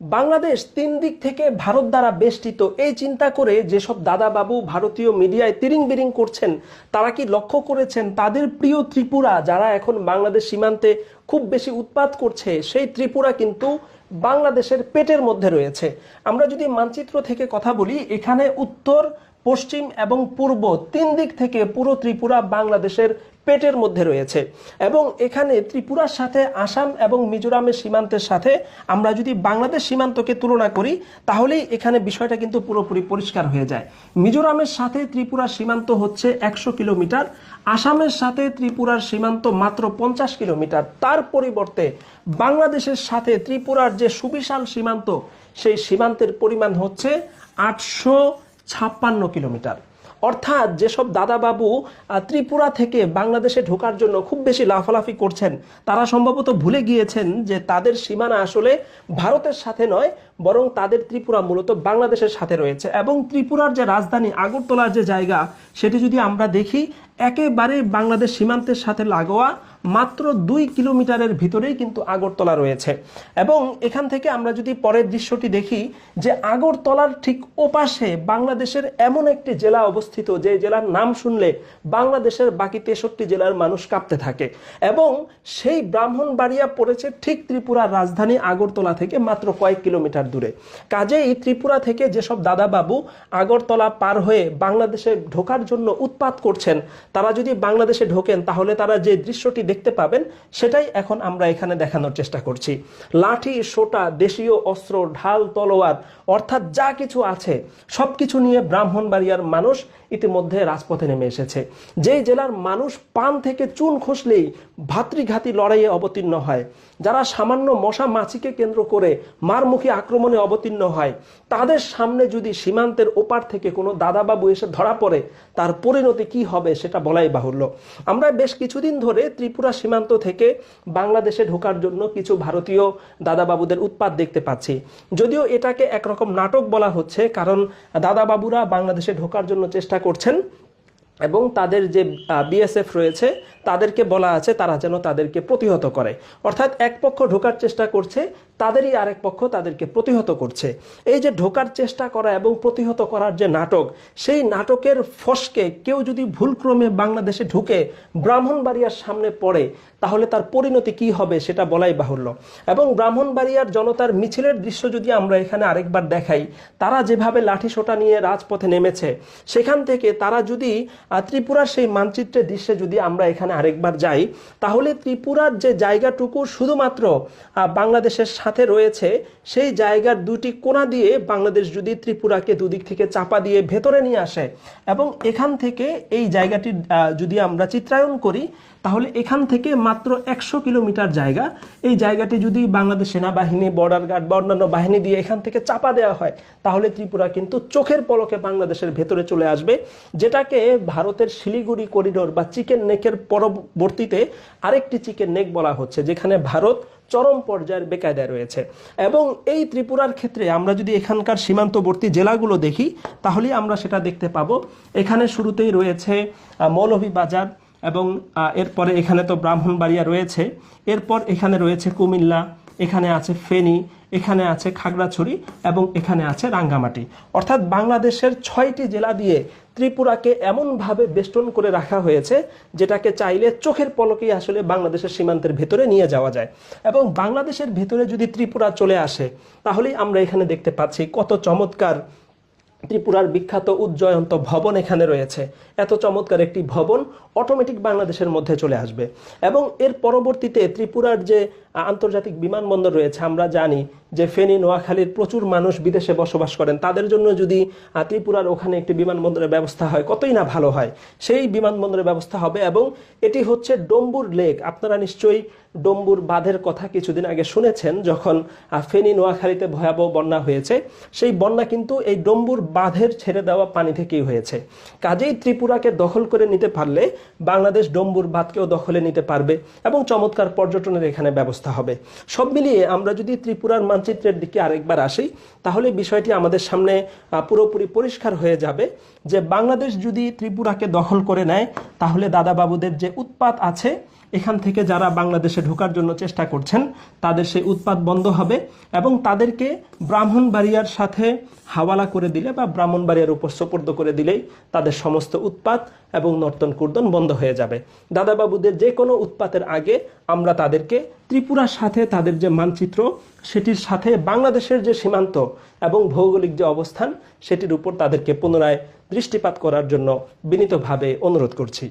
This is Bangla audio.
বাংলাদেশ তিন দিক থেকে ভারত দ্বারা বেষ্টিত। এই চিন্তা করে যেসব দাদাবাবু ভারতীয় মিডিয়ায় তিরিং বিরিং করছেন, তারা কি লক্ষ্য করেছেন তাদের প্রিয় ত্রিপুরা, যারা এখন বাংলাদেশ সীমান্তে খুব বেশি উৎপাত করছে, সেই ত্রিপুরা কিন্তু বাংলাদেশের পেটের মধ্যে রয়েছে। আমরা যদি মানচিত্র থেকে কথা বলি, এখানে উত্তর পশ্চিম এবং পূর্ব তিন দিক থেকে পুরো ত্রিপুরা বাংলাদেশের পেটের মধ্যে রয়েছে। এবং এখানে ত্রিপুরার সাথে আসাম এবং মিজোরামের সীমান্তের সাথে আমরা যদি বাংলাদেশ সীমান্তকে তুলনা করি, তাহলেই এখানে বিষয়টা কিন্তু পুরোপুরি পরিষ্কার হয়ে যায়। মিজোরামের সাথে ত্রিপুরার সীমান্ত হচ্ছে একশো কিলোমিটার, আসামের সাথে ত্রিপুরার সীমান্ত মাত্র পঞ্চাশ কিলোমিটার। তার পরিবর্তে বাংলাদেশের সাথে ত্রিপুরার যে সুবিশাল সীমান্ত, সেই সীমান্তের পরিমাণ হচ্ছে আটশো ছাপ্পান্ন কিলোমিটার। অর্থাৎ যেসব দাদাবাবু ত্রিপুরা থেকে বাংলাদেশে ঢোকার জন্য খুব বেশি লাফালাফি করছেন, তারা সম্ভবত ভুলে গিয়েছেন যে তাদের সীমানা আসলে ভারতের সাথে নয়, বরং তাদের ত্রিপুরা মূলত বাংলাদেশের সাথে রয়েছে। এবং ত্রিপুরার যে রাজধানী আগরতলার যে জায়গা, সেটি যদি আমরা দেখি একেবারে বাংলাদেশ সীমান্তের সাথে লাগোয়া মাত্র দুই কিলোমিটারের ভিতরেই কিন্তু আগরতলা রয়েছে। এবং এখান থেকে আমরা যদি পরের দৃশ্যটি দেখি যে আগরতলার ঠিক ওপাশে বাংলাদেশের এমন একটি জেলা অবস্থিত, যে জেলার নাম শুনলে বাংলাদেশের বাকি তেষট্টি জেলার মানুষ কাঁপতে থাকে। এবং সেই ব্রাহ্মণবাড়িয়া পড়েছে ঠিক ত্রিপুরার রাজধানী আগরতলা থেকে মাত্র কয়েক কিলোমিটার দূরে। কাজেই ত্রিপুরা থেকে যেসব দাদাবাবু আগরতলা পার হয়ে বাংলাদেশে ঢোকার জন্য উৎপাত করছেন তারা যদি বাংলাদেশে ঢোকেন, তাহলে তারা যে দৃশ্যটি দেখতে পাবেন, সেটাই এখন আমরা এখানে দেখানোর চেষ্টা করছি। লাঠি, সোটা, দেশীয় অস্ত্র, ঢাল, তলোয়ার, অর্থাৎ যা কিছু আছে সব কিছু নিয়ে ব্রাহ্মণবাড়িয়ার মানুষ ইতিমধ্যে রাজপথে নেমে এসেছে। যেই জেলার মানুষ পান থেকে চুন খসলেই ভাতৃঘাতী লড়াইয়ে অবতীর্ণ হয়। যারা সামান্য মশা মাছিকে কেন্দ্র করে মারমুখী আক্রমণে অবতীর্ণ হয়, তাদের সামনে যদি সীমান্তের ওপার থেকে কোনো দাদাবাবু এসে ধরা পড়ে, তার পরিণতি কি হবে সেটা বলাই বাহুল্য। আমরা বেশ কিছুদিন ধরে ত্রিপুরা সীমান্ত থেকে বাংলাদেশে ঢোকার জন্য কিছু ভারতীয় দাদাবাবুদের উৎপাত দেখতে পাচ্ছি। যদিও এটাকে একরকম নাটক বলা হচ্ছে, কারণ দাদাবাবুরা বাংলাদেশে ঢোকার জন্য চেষ্টা করছেন এবং তাদের যে বিএসএফ রয়েছে, তাদেরকে বলা আছে তারা যেন তাদেরকে প্রতিহত করে। অর্থাৎ এক পক্ষ ঢোকার চেষ্টা করছে তাদেরই আরেক পক্ষ তাদেরকে প্রতিহত করছে। এই যে ঢোকার চেষ্টা করা এবং প্রতিহত করার যে নাটক, সেই নাটকের ফসকে কেউ যদি ভুলক্রমে বাংলাদেশে ঢুকে ব্রাহ্মণবাড়িয়ার সামনে পড়ে, তাহলে তার পরিণতি কি হবে সেটা বলাই বাহুল্য। এবং ব্রাহ্মণবাড়িয়ার জনতার মিছিলের দৃশ্য যদি আমরা এখানে আরেকবার দেখাই, তারা যেভাবে লাঠি সোটা নিয়ে রাজপথে নেমেছে, সেখান থেকে তারা যদি ত্রিপুরার সেই মানচিত্রের দৃশ্যে যদি আমরা এখানে আরেকবার যাই, তাহলে ত্রিপুরার যে জায়গাটুকু শুধুমাত্র বাংলাদেশের সাথে রয়েছে, সেই জায়গার দুটি কোণা দিয়ে বাংলাদেশ যদি ত্রিপুরাকে দুদিক থেকে চাপা দিয়ে ভেতরে নিয়ে আসে এবং এখান থেকে এই জায়গাটি যদি আমরা চিত্রায়ন করি, তাহলে এখান থেকে মাত্র একশো কিলোমিটার জায়গা। এই জায়গাটি যদি বাংলাদেশ সেনাবাহিনী বর্ডার গার্ড বা অন্যান্য বাহিনী দিয়ে এখান থেকে চাপা দেওয়া হয়, তাহলে ত্রিপুরা কিন্তু চোখের পলকে বাংলাদেশের ভেতরে চলে আসবে, যেটাকে ভারতের শিলিগুড়ি করিডোর বা চিকেন নেকের পরবর্তীতে আরেকটি চিকেন নেক বলা হচ্ছে, যেখানে ভারত চরম পর্যায়ের বেকায়দায় রয়েছে। এবং এই ত্রিপুরার ক্ষেত্রে আমরা যদি এখানকার সীমান্তবর্তী জেলাগুলো দেখি, তাহলেই আমরা সেটা দেখতে পাবো। এখানে শুরুতেই রয়েছে মৌলভীবাজার এবং এরপরে এখানে তো ব্রাহ্মণবাড়িয়া রয়েছে। এরপর এখানে রয়েছে কুমিল্লা, এখানে আছে ফেনী এখানে আছে খাগড়াছড়ি এবং এখানে আছে রাঙ্গামাটি। অর্থাৎ বাংলাদেশের ছয়টি জেলা দিয়ে ত্রিপুরাকে এমনভাবে বেষ্টন করে রাখা হয়েছে, যেটাকে চাইলে চোখের পলকেই আসলে বাংলাদেশের সীমান্তের ভেতরে নিয়ে যাওয়া যায়। এবং বাংলাদেশের ভেতরে যদি ত্রিপুরা চলে আসে, তাহলেই আমরা এখানে দেখতে পাচ্ছি কত চমৎকার ত্রিপুরার বিখ্যাত উজ্জয়ন্ত ভবন এখানে রয়েছে। এত চমৎকার একটি ভবন অটোমেটিক বাংলাদেশের মধ্যে চলে আসবে। এবং এর পরবর্তীতে ত্রিপুরার যে আন্তর্জাতিক বিমানবন্দর রয়েছে, আমরা জানি যে ফেনী, নোয়াখালীর প্রচুর মানুষ বিদেশে বসবাস করেন। তাদের জন্য যদি ত্রিপুরার ওখানে একটি বিমানবন্দরের ব্যবস্থা হয়, কতই না ভালো হয়? সেই বিমানবন্দরের ব্যবস্থা হবে এবং এটি হচ্ছে ডম্বুর লেক। আপনারা নিশ্চয়ই ডম্বুর বাঁধের কথা কিছুদিন আগে শুনেছেন, যখন ফেনী, নোয়াখালীতে ভয়াবহ বন্যা হয়েছে। সেই বন্যা কিন্তু এই ডম্বুর বাঁধের ছেড়ে দেওয়া পানি থেকেই হয়েছে। কাজেই ত্রিপুরাকে দখল করে নিতে পারলে বাংলাদেশ ডম্বুর বাঁধকেও দখলে নিতে পারবে এবং চমৎকার পর্যটনের এখানে ব্যবস্থা হবে। সব মিলিয়ে আমরা যদি ত্রিপুরার মানচিত্রের দিকে আরেকবার আসি, তাহলে বিষয়টি আমাদের সামনে পুরোপুরি পরিষ্কার হয়ে যাবে যে বাংলাদেশ যদি ত্রিপুরাকে দখল করে নেয়, তাহলে দাদাবাবুদের যে উৎপাত আছে, এখান থেকে যারা বাংলাদেশে ঢোকার জন্য চেষ্টা করছেন, তাদের সেই উৎপাত বন্ধ হবে এবং তাদেরকে ব্রাহ্মণবাড়িয়ার সাথে হাওয়ালা করে দিলে বা ব্রাহ্মণবাড়িয়ার উপর সোপর্দ করে দিলেই তাদের সমস্ত উৎপাত এবং নর্তন কুর্দন বন্ধ হয়ে যাবে। দাদাবাবুদের যে কোনো উৎপাতের আগে আমরা তাদেরকে ত্রিপুরার সাথে তাদের যে মানচিত্র, সেটির সাথে বাংলাদেশের যে সীমান্ত এবং ভৌগোলিক যে অবস্থান, সেটির উপর তাদেরকে পুনরায় দৃষ্টিপাত করার জন্য বিনীতভাবে অনুরোধ করছি।